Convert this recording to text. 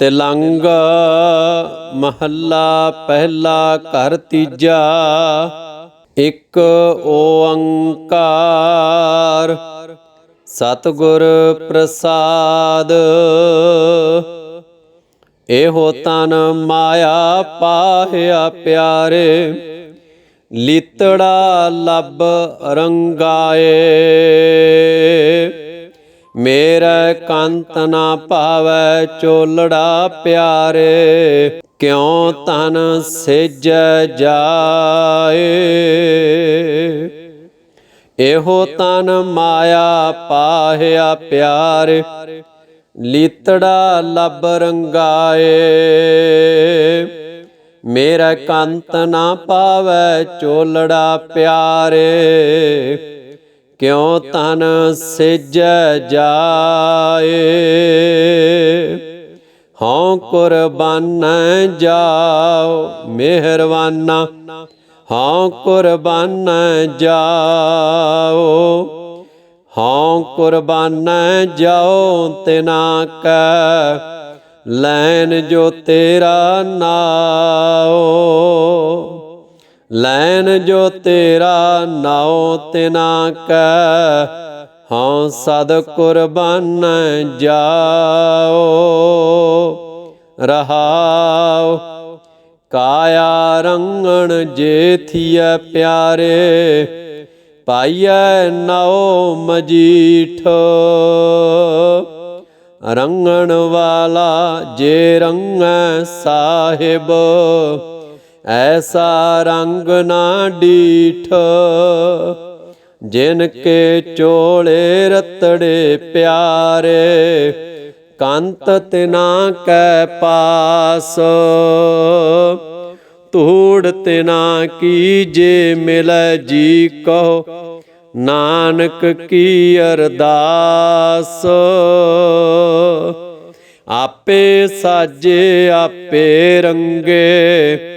ਤਿਲੰਗ ਮਹੱਲਾ ਪਹਿਲਾ ਘਰ ਤੀਜਾ, ਇੱਕ ਓੰਕਾਰ। ਸਤਿਗੁਰ ਪ੍ਰਸਾਦ, ਇਹੋ ਤਨ ਮਾਇਆ ਪਾਹਿਆ ਪਿਆਰੇ। ਲੀਤੜਾ ਲੱਭ ਰੰਗਾਏ। ਮੇਰਾ ਕੰਤ ਨਾ ਭਾਵੈ ਚੋਲੜਾ ਪਿਆਰੇ, ਕਿਉ ਤਨ ਸਿਜ ਜਾਏ? ਇਹੋ ਤਨ ਮਾਇਆ ਪਾਹਿਆ ਪਿਆਰ, ਲੀਤੜਾ ਲੱਭ ਰੰਗਾਏ। ਮੇਰਾ ਕੰਤ ਨਾ ਪਾਵੈ ਚੋਲੜਾ ਪਿਆਰੇ ਕਿਉ ਤਨ ਸਿਜ ਜਾਏ? ਹਉ ਕੁਰਬਾਨ ਜਾਓ ਮਿਹਰਵਾਨਾ ਹਉ ਕੁਰਬਾਨ ਜਾਓ, ਹਉ ਕੁਰਬਾਨ ਜਾਓ ਤਿਨਾ ਕੈ। ਲੈਨ ਜੋ ਤੇਰਾ ਨਾਓ ਲੈਨ ਜੋ ਤੇਰਾ ਨਾਉ ਤਿਨਾ ਕੈ ਹਉ ਸਦ ਕੁਰਬਾਨ ਜਾਓ। ਰਹਾਉ, ਕਾਇਆ ਰੰਗਣ ਜੇਥੀਐ ਪਿਆਰੇ, ਪਾਈਐ ਨਉ ਮਜੀਠ। ਰੰਗਣ ਵਾਲਾ ਜੇ ਰੰਗੈ ਸਾਹਿਬ ਐਸਾ ਰੰਗ ਨਾ ਡੀਠ, ਜਿਨ ਕੇ ਚੋਲੇ ਰਤੜੇ ਪਿਆਰੇ, ਕੰਤ ਤਿਨਾ ਕੈ ਪਾਸ। ਧੂੜ ਤਿਨਾ ਕੀ ਜੇ ਮਿਲੈ ਜੀ ਕਹੋ, ਨਾਨਕ ਕੀ ਅਰਦਾਸ। ਆਪੇ ਸਾਜੇ, ਆਪੇ ਰੰਗੇ